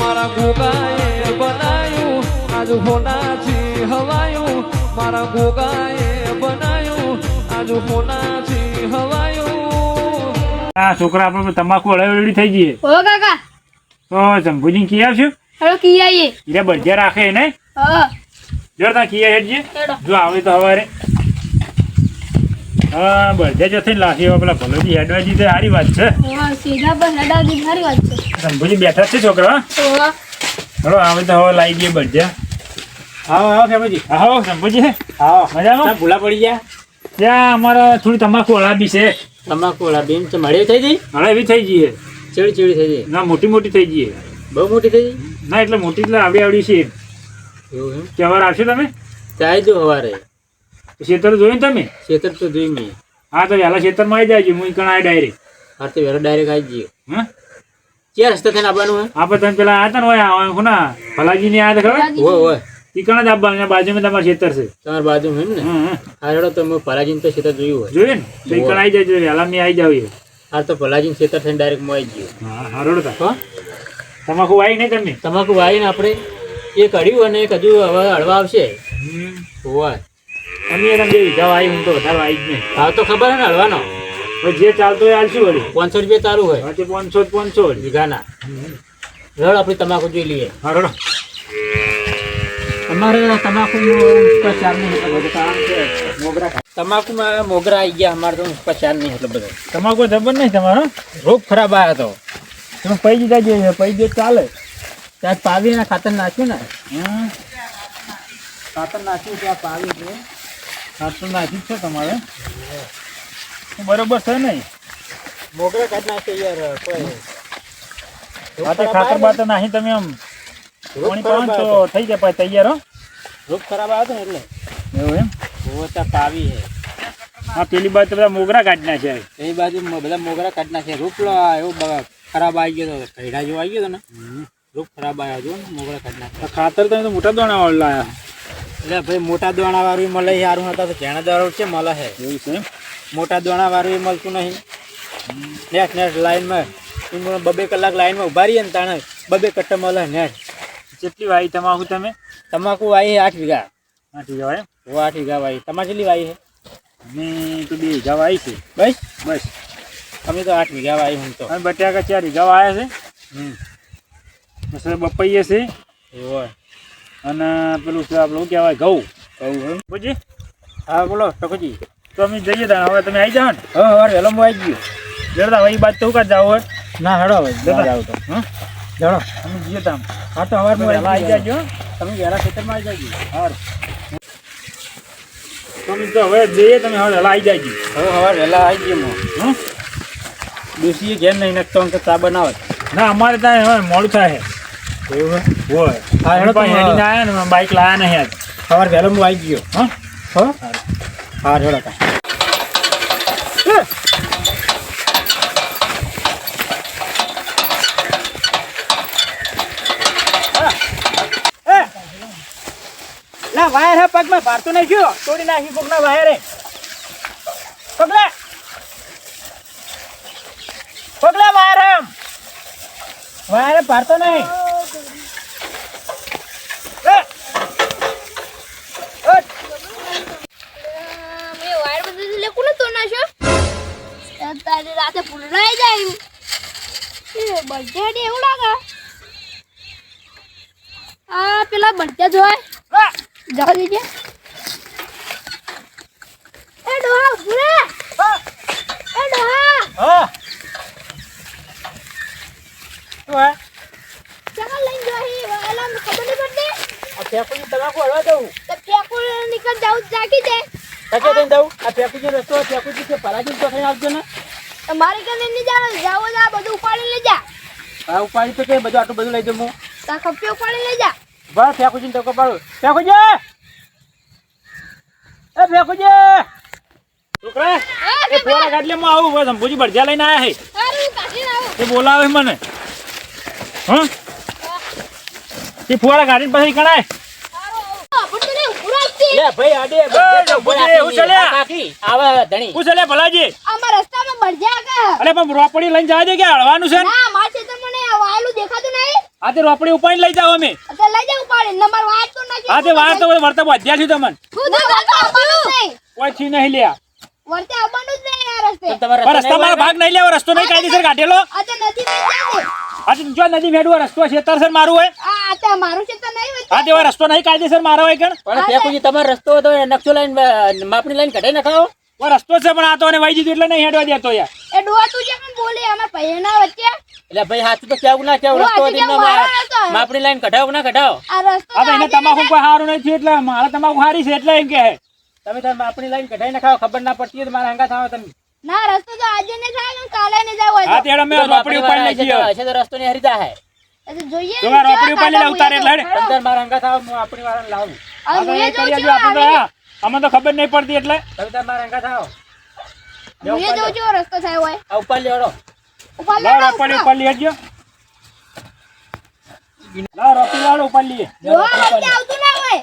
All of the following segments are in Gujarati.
મારા ગોગાએ બનાયું આજ હોનાથી હવાયું. મારા ગોગાએ બનાયું આજ હોનાથી હવાયું. આ છોકરા આપણે તમાકુ હળવડી થઈ જઈએ ઓ કાકા. તો શંભુજી કી આવશું હેલો કી આઈએ હીરા બળજ્યા રાખે ને હા. જોરદાર કિયા હેડજે. હેડો. જો આવે તો હવારે હા બળજ્યા જો થઈને લાખી પેલા ભલોજી હેડવા જીતે સારી વાત છે. હા સીધા પર હેડા દી સારી વાત છે. શંભુજી બેઠા જ છે છોકરા ઓ આવે તો હવે લાવી દઈએ બળજ્યા હા આવો ફેમજી આવો શંભુજી હા મજામાં? ભૂલા પડી ગયા? ત્યાં અમારે થોડી તમાકુ ઓળાબી છે. તમાકુ ઓળાબી બેન છે મળી થઈ ગઈ? હળાવી થઈ જઈએ ચેડી ચેડી થઈ ગઈ? ના મોટી મોટી થઈ જઈએ બહુ મોટી થઈ ગઈ? ના એટલે મોટી એટલે આવડી આવડી છે. એવું એમ? તહેવાર આવશે તમે? ચાય જો હવારે. સવારે ખેતર જોયું ને તમે? ખેતર તો જોઈ મેં. હા તો વહેલા ખેતરમાં આવી જાય હું કણ આવી ડાયરેક્ટ હાર તો વહેલા ડાયરેક્ટ આવી જઈએ. હા? ક્યાં રસ્તે થઈને આવવાનું હોય? આપણે તમે પેલા આયા હતા હોય હું ના ભલાજી ની આયા ખબર? હોય હોય. તીકણ જ આવવાનું અહીંયા બાજુમાં તમારું ખેતર છે. તમારે બાજુ એમ ને? હં, હં. હા હેડો તો તો ખેતર જોયું હોય. જોયું ને? તીકણ આવી જાય વહેલા મેં આવી જાવ હા તો પલાજીને ખેતર થઈને ડાયરેક્ટમાં આવી જઈએ હા હરોડ તા. હો? તમાકુ વાઈ નહીં તમે તમાકુ વાવીને આપણે એક અડ્યું અને એક હજુ હવે હળવા આવશે. હોય. અમે તમે બે વીઘા હું તો વધારે વાઈ જ નહીં. ભાવ તો ખબર હે ને હળવાનો? જે ચાલતો હોય હાલશું વળી. પાંચસો રૂપિયા ચાલુ હોય. હા તે પાંચસો જ પાંચસો વીઘાના. રડ આપણે તમાકુ જોઈ લઈએ. હરોડ અમારે તમાકુ ચાર નહીં એટલે બધું. કારણ કે મોગરા. તમાકુમાં મોગરા આવી ગયા અમારે તો પચાર નહીં એટલે બધો. તમાકુ જબર નહીં તમારો? રોગ ખરાબ આવ્યો હતો તમે પૈ દીધા જોઈએ પૈ દે ચાલે. ત્યાં પાવીને ખાતર નાખ્યું ને? હં. ખાતર નાખ્યું ત્યાં પાવી એટલે ખાતર નાખી છે તમારે? બરોબર છે નહીં? મોગરા કાઢી નાખે યાર કોઈ. હા તે ખાતર બાતર નાખી તમે આમ રોગ પાણી ખરાબ તો થઈ જાય પછી તૈયાર હો. રૂપ ખરાબ હતો ને એટલે. એવું એમ? ત્યાં પાવી હે હા પેલી બાજુ તો બધા મોગરા કાઢી નાખ્યા એ બાજુ બધા મોગરા કાઢી નાખ્યા રૂપલો એવો ખરાબ આવી ગયો હતો કઈડા જેવો આવી ગયો હતો ને. રૂપ ખરાબ આવ્યો હતો મોગરા કાઢી નાખ્યા. ખાતર તમે તો મોટા દોણા વાળ લાયા. એટલે ભાઈ મોટા દોણા વાળું મળે સારું હતા તો ઘણા દોડ છે મળે છે એવું છે મોટા દોણા વાળું મળતું નહીં. નેટ નેટ લાઈનમાં બબે કલાક લાઈનમાં ઊભા રહીએ ને તાણે બબે કટ્ટ મળે નેટ. કેટલી વાઈ તમાકુ તમે? તમાકુ વાઈ આઠ વીઘા. આઠ વીઘા હવે ઓ આઠ વીઘા વાઈ. તમારે કેટલી વાઈ છે અમે તો બે વીઘા વાઈ છે. બસ? બસ. અમે તો આઠ વીઘા વાઈ હું તો. અમે બટાકા ચાર વીઘા વાયા છે. હમ. બપૈયે છે. એવું હોય. અને પેલું છે આપણે શું કહેવાય ઘઉં. ઘઉં બુજી? હા બોલો ટકોજી. તો અમે જઈએ તા હવે તમે આવી જાઓ ને. હા હવે વહેલો હું આવી ગયો. જરદા એ બાદ તો કાં જાવ ના હડો હવે જતા. જાવ તો. હા જાણો અમે જઈએ તા હા તો હવે તમે વહેલા આવી જાજો. તમે વહેલા ખેતરમાં આવી જાજો. હાર. તમે તો હવે જઈએ તમે હવે વહેલા આવી જાજો. હવે હવે વહેલા આવી ગયો હું? ડોસીએ ઘેર નહીં નખતો અંક ચા બનાવે. ના અમારે ત્યાં હવે મોડું થાય. એવું હોય. હા, હેડો તો હેડીને આયા ને બાઈક લાયા નહીં આજ સવાર વહેલો હું આવી ગયો. હા? હો? હા હેડો તા ના વાયર હે પગમાં ભારતું નહીં ગયો તોડી નાખી કોક ના વાયર. પગલે. પગલે વાયર વાયર ભારતો નહીં એ! એ! મેં કોને તો નાશો તારે રાતે ભૂલાઈ જાય એ બર્થડે એવું લાગે આ પેલા બર્થડે જોય જાવ દીજે એ ડોહા ભૂલે એ ડોહા હા શું હે ચકલ લઈને જોહી એલા ખબર નહીં પડતી આ ફેંકુજી તમાકુ હળવા દઉં તો પેકો નીકળ જાઉં જાકી દે કચે દઈને દઉં આ ફેંકુજી રસ્તો ફેંકુજી કે પરાજી તો આવજો ને? મારી કે નહીં જાવ જાવ જ બધું ઉપાડી લઈ જા. ઉપાડી તો કે બધું આટલું બધું લઈ હું. તા ખપ્પી ઉપાડી લઈ જા. બસ ફેંકુજી ટકો પાડું. ફેંકુજી એ ફેંકુજી છોકરા એ ફોરા ગાડલેમાં આવું બસ અંબુજી ભરજા લઈને આયા છે એ બોલાવે મને. હા? એ ફુવારા ગાડીને પછી કણાય સારું પણ તને ઊભું રાખતી લે ભાઈ આડે હું ચાલ્યા? કાકી આવે ધણી. પૂછ લે ભલાજી. આમાં રસ્તામાં ભરજ્યા કે અરે પણ રોપડી લઈને જવા દે કે હળવાનું છે? આજે ના માર ખેતરમાં નહીં આ દેખાતું નહીં. આ તે રોપડી ઉપાડીને લઈ જાઓ અમે. આજે લઈ જાવ પાડે નંબર વાત તો નથી આ તે વાર તો વર્તા બધ્યા છું તમને કોઈ છી નહીં લ્યા. વર્તે આવવાનું જ નહીં આ રસ્તે. તમારે પણ રસ્તા ભાગ નહીં લેવો રસ્તો નહીં કાયદેસર કાઢેલો. આ તો નથી વેચાશે. આ તો જો નદી રસ્તો છેતરસર મારું હોય. આ આ તો મારું છે નહીં વેચાશે. આ તેવા રસ્તો નહીં કાયદેસર મારો હોય કણ પણ ફેકુજી તમારો રસ્તો તો નકશો લાઈન માપણી લાઈન કઢાઈ નખાવો. ઓ રસ્તો છે પણ આ તો અને વાઈ દીધું એટલે નહીં હેડવા દેતો યાર. એ ડોહા તું જે પણ બોલી અમાર પૈયાના વચ્ચે. એટલે ભાઈ હાથું તો કેવું ના કેવું રસ્તો રસ્તો. માપણી લાઈન કઢાવો ના કઢાવો? આ રસ્તો આ તો તમાકુ કોઈ સારું નથી એટલે મારે તમાકુ સારી છે એટલે એમ કે તમે તમે આપણી લાઈન કઢાઈ નખાવ ખબર ના પડતી હોય તો મારા હંગા થાવ તમે ના રસ્તો તો આજે ને થાય ને કાલે ને જાવ આ તેડ અમે રોપડી ઉપાડી લઈ ગયો છે તો રસ્તો ને હરીતા હે. એટલે જોઈએ તો રોપડી કેવા ઉપાડી ઉતારે એટલે અંદર મારા હંગા થાવ હું આપણી વાળા લાવું. હવે એ કરી છું આપણે અમે અમને તો ખબર નહીં પડતી એટલે. તમે તમે મારા હંગા થાવ હું જો જો રસ્તો થાય હોય. આ ઉપર લેડો ઉપર લેડો લે ઉપર લઈ હટજો લાવ રોપડી લાવ ઉપર લઈએ. આવતું ના હોય.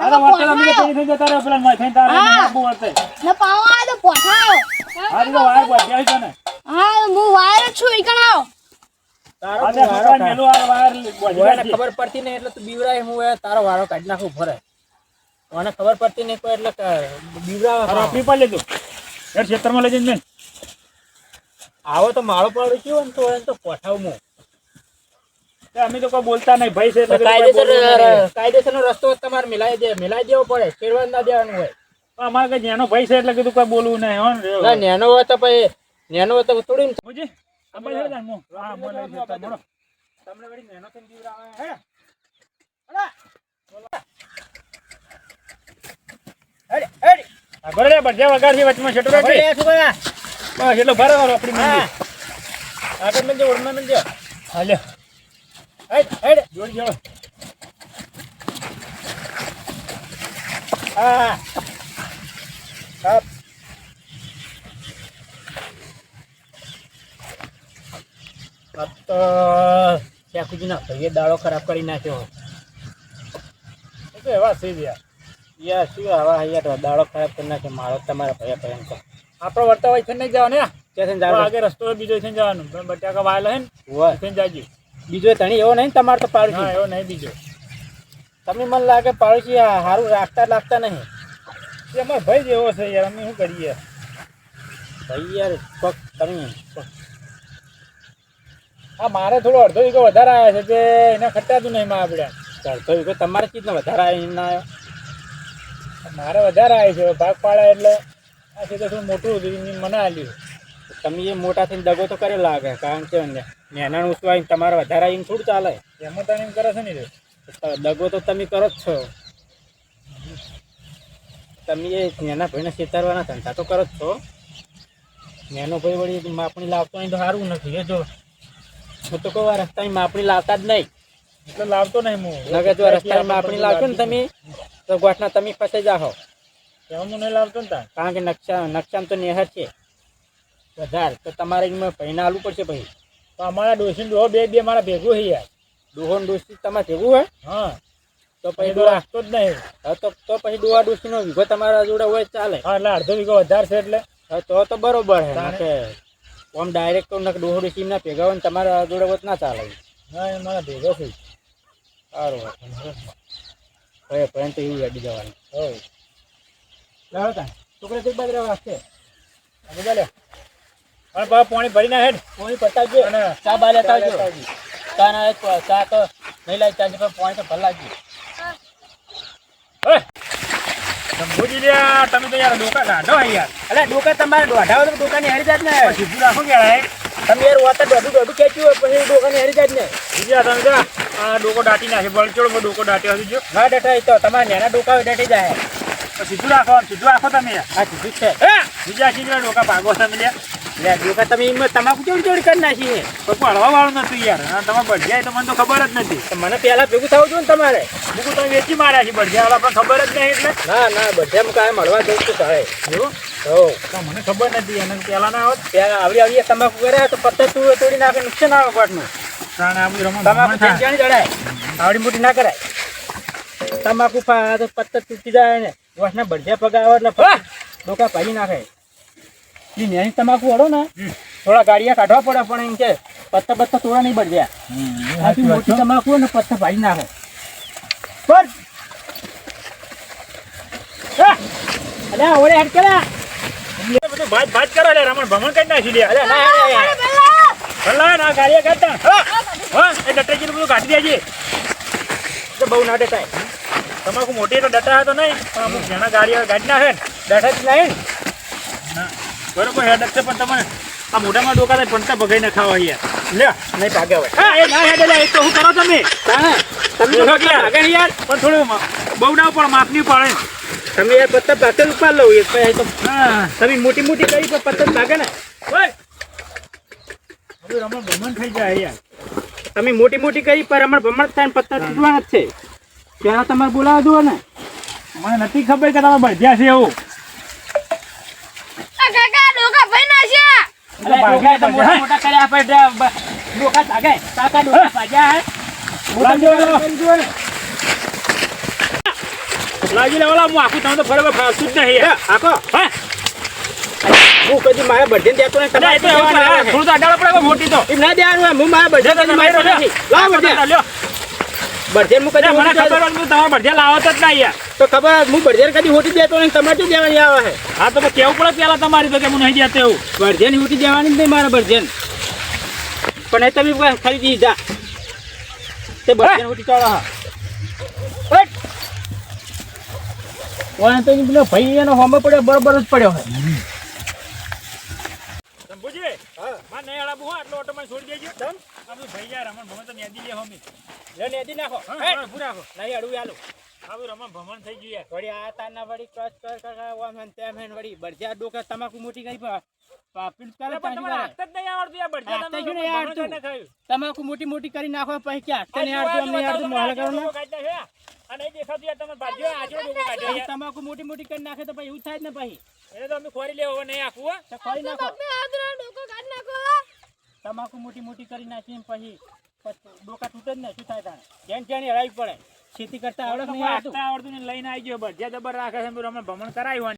આ વર્તે અમે તો થઈ જતા રહે પેલા માં તારે આબુ વર્તે ને પાવો આવે તો પોઠાયો. આ તો વાર બધ્યા છે ને હા હું વાયર છું ઈકણ તારો વારો છોકરા આ ઓયાને ખબર પડતી નહીં એટલે તું બીવરાય હું તારો વારો કાઢી નાખું ફરે મને ખબર પડતી નહીં કોઈ એટલે આ બીવરાવા રોપડી ઉપર લીધું હેડ ખેતરમાં લઈ જઈને આવો તો માળો પડ્યો કેવો ને તો એને તો પોઠાવ હું તે અમે તો કોઈ બોલતા નહીં ભાઈ છે કાયદેસર કાયદેસરનો રસ્તો તમારે મિલાઈ દે મિલાઈ દેવો પડે ફેરવા ના દેવાનું હોય પણ અમારે કઈ નેનો ભાઈ છે એટલે કીધું કોઈ બોલવું નહીં હો ને. ના નેનો હોય તો પછી નેનો હોય તો થોડી મુજી, આ બાજુ હેડ જા, હા, મને લઈ જતા. તમને વળી નેનો થઈને બીવરાવે હે ઘરે લે, ભજીયા વચમાં છેટો. ભાઈ શું બસ, એટલો આપણી મંદિર. આગળ. હેડ હેડ જોડી જોડો. આ હા આ તો ચાકુજીના ભાઈએ દાડો ખરાબ કરી નાખ્યો એ તો એવા છે જ યાર. શું આવા યાર દાડો ખરાબ કરી નાખ્યો મારો તમારા ભાઈ ભાઈ તો આપણો વર્તા હોય છે નહીં જવાનું હે? ક્યાંથી આગળ રસ્તો બીજો છે જવાનું પણ બટાકા વાયેલા હે ને થઈને જાજુ. બીજો ધણી એવો નહીં તમારે તો પાડોશી. એવો નહીં બીજો. તમે મને લાગે પાડોશી આ હારું રાખતા લાગતા નહીં. એ અમારો ભાઈ જ એવો છે યાર અમે શું કરીએ? ભાઈ યાર કોક તમે. હા મારે થોડો અડધો વીઘો વધારે આવ્યો છે તે એને ખટાતું નહીં માં આપણે. અડધો હોય તમારે ચીજનો વધારે આવી ના આવ્યો મારે વધારે આવી છે ભાગ પાડે એટલે આ છે તો થોડું મોટું હતું મને આલ્યું. તમે એ મોટા થઈને દગો તો કરે લાગે કારણ કે નેનાનું આવીને તમારે વધારે આવીને થોડું ચાલે. એમાં તને એમ કરે છે ને દગો તો તમે કરો જ છો. તમે એ નેના ભાઈને છેતરવાના ધંધા તો કરો જ છો. નેનો ભાઈ વળી માપણી લાવતો નહીં તો સારું નથી. એ જો હું તો કહું રસ્તાની માપણી લાવતા જ નહીં. એટલે લાવતો નહીં હું. નગર જો રસ્તાની માપણી લાવશો ને તમે તો ગોઠના તમે ફસાઈ જાઓ એમ હું નહીં લાવતો ને કારણ કે નકશા નકશામાં તો નેહર છે. વધારે. તો તમારે એમાં પૈના આલવું પડશે પછી તો અમારા ડોસી ડોહો બે બે મારા ભેગું છે યાર. ડોહો ડોસી તમારે ભેગું હોય હા. તો પછી ડોહા રાખતો જ નહીં. હા તો તો પછી ડોહા ડોસીનો વીઘો તમારા જોડે હોય ચાલે. હા એટલે અડધો વીઘો વધારે છે એટલે. હા તો તો બરોબર હે. આમ ડાયરેક્ટ તો ડોહો ડોસી ના ભેગા હોય ને તમારા જોડે હોત ના ચાલે. હા એ મારા ભેગો છે. સારું હવે પણ તો એવું અડી જવાનું. હો લાવો તા છોકરા તે બાજુ રાખશે આગળ ચાલે હવે પાછું પાણી ભરી ના. હેડ પાણી પતાવજો. અને ચા બા લેતા આવજો. ચા ના ચા તો નહીં લાવી ચાલશે પણ પાણી તો ભર લાગજો શંભુજી લ્યા, તમે તો યાર ડોકા કાઢો હે યાર. અલે ડોકા તમારે દોઢા તો ડોકા ની હારી જાત ને સીધું રાખો કે? તમે યાર વાતા દોઢું દોઢું ખેંચ્યું હોય પછી ડોકાની હારી જાત ને બીજા તમે જા આ ડોકો દાટી નાખે બળચોડ ડોકો દાટ્યો હશે જો. ના ડટા તો તમારા નેના ડોકા હોય ડટી જાય. સીધું રાખો સીધું રાખો તમે આ કીધું છે. બીજા સીધું ડોકા ભાગો તમે લ્યા લે ડોકા તમે એમાં તમાકુ ચોરી ચોરી કરી નાખી છે? કોઈ પડવા વાળું નથી યાર. તમે બઢિયા તો મને તો ખબર જ નથી. મને પહેલા ભેગું થવું જોઈએ ને તમારે. મૂકું તમે વેચી માર્યા છે બઢિયા પણ ખબર જ નહીં એટલે. ના ના કાંઈ મળવા જવું તો એવું? તો મને ખબર નથી એને ના ત્યાં આવડી આવડી તમાકુ કર્યા તો પત્તર તું તોડી નાખે નુકસાન આવે આવું રમણ તમાકુ જડાય આવડી મોટી ના કરાય. તમાકુ ફા તો પત્તર તૂટી જાય ને. વર્ષના બળજ્યા પગાવે એટલે ફા ડોકા પાડી નાખે. ઈ નેની તમાકુ વાળો ને થોડા ગાડિયા કાઢવા પડે પણ એમ કે પત્તા પત્તા થોડા નહીં બળ્યા આથી મોટી તમાકુ ને પત્તા ભાઈ નાખો. પર. અલે ઓરે હેડ કેલા. બધું ભાત ભાત કરો લે રમણ ભમણ કરી નાખી લે અલે ના ભલા ના ગાડિયા કાઢતા. હા. એ ડટેજી બધું કાઢી દેજે. તો બહુ ના ડટાય. તમાકુ મોટી તો ડટા હતો નહીં પણ અમુક જણા ગાડિયા ગાડી નાખે ડટા જ નહીં. બરોબર હેડ છે પણ તમે આ મોઢામાં ડોકા થાય પંતા ભગાઈ ના ખાવા યાર લે. નહીં ભાગે હવે. હા એ ના હેડ લે એ તો હું કરો તમે? તાણે તમે ઓહો તો યાર. ભાગે યાર. પણ થોડું બહુ ના પણ માપની પડે તમે યાર પત્તા ભાગે ઉપર લઉં એક પછી તો. હા. તમે મોટી મોટી કરી તો પત્તા ભાગે ને. ઓય. હવે રમણ ભમણ થઈ જાય યાર. તમે મોટી મોટી કરી પર રમણ ભમણ થાય ને પત્તા તૂટવાના જ છે. ત્યારે તમારે બોલાવા દો ને. મને નથી ખબર કે તમે બધ્યા છે એવું આ કાકા ડોકા ભાઈ નાખ્યા અરે ભાગ્યા તો મોટા મોટા કર્યા આપણે ડોકા ભાગે કાકા ડોકા ભાગ્યા લાગી લેવાલા હું આખું તમે તો ફરવા ફાવતું જ નહીં. આખો? હા? હું કદી મારા બર્થડે દેતો ને અરે એ તો એવું ના, હા, થોડું તો અડાડો પડે મોટી તો. એમ ના દેવાનું હું મારા બર્થડે લાવ બર્થડે લ્યો. બર્થડે હું કદી મને ખબર હોય લાવો જ ના યાર. તો ખબર હું બર્થડે કદી હોટી દેતો નહીં તમારે શું દેવાની આવે છે હા તો કેવું પડે પેલા તમારી તો કે હું નહીં જતો એવું? હોટી દેવાની નહીં મારા બર્થડે પણ એ તમે ખરીદી જા તે બર્થડે હોટી ચાલો હા. તો પેલો ભાઈ એનો હોમે પડ્યો બરોબર જ પડ્યો હોય શંભુજી માં નહીં અડાબુ હો આટલો ઓટો માં છોડી દેજો. તમ ભાઈ યાર રમણ ભમણ તો નેદી લે હોમી. લે નેદી નાખો. હા પૂરા રાખો. નહીં અડું આલું આ રમણ ભમણ થઈ ગયું વળી આ તારના વળી ક્રોસ કર કર કર ઓમ હેન તેમ હેન વળી. બળજ્યા ડોકા તમાકુ મોટી કરી પા પાપીલ કરે પણ તારી હાથ જ નહીં આવડતું યાર ભરજ્યા તમે નહીં આવડતું. તમાકુ મોટી મોટી કરી નાખો પછી ક્યાં તને આ આડતું અમને આ મોહલ તમે કરો આ ને જેવો કાઢતા છે. આ નહીં દેખાતું યાર તમે ભાજ્યો, આ ડોકો કાઢ્યો તમાકુ મોટી મોટી કરી નાખે તો પછી એવું થાય ને પછી. એટલે તો અમે ખોરી લેવો નહીં આખું ખોરી તો નાખો. તમે આદરો ડોકો કાઢ નાખો તમાકુ મોટી મોટી કરી નાખીને પછી ડોકા તૂટે જ ને શું થાય. તાણે જેન જેન હરાવી પડે. ખેતી કરતા આવડે આવડતું. ને લઈને આવી ગયો જે જબર રાખે છે રમણ ભમણ કરાવ્યું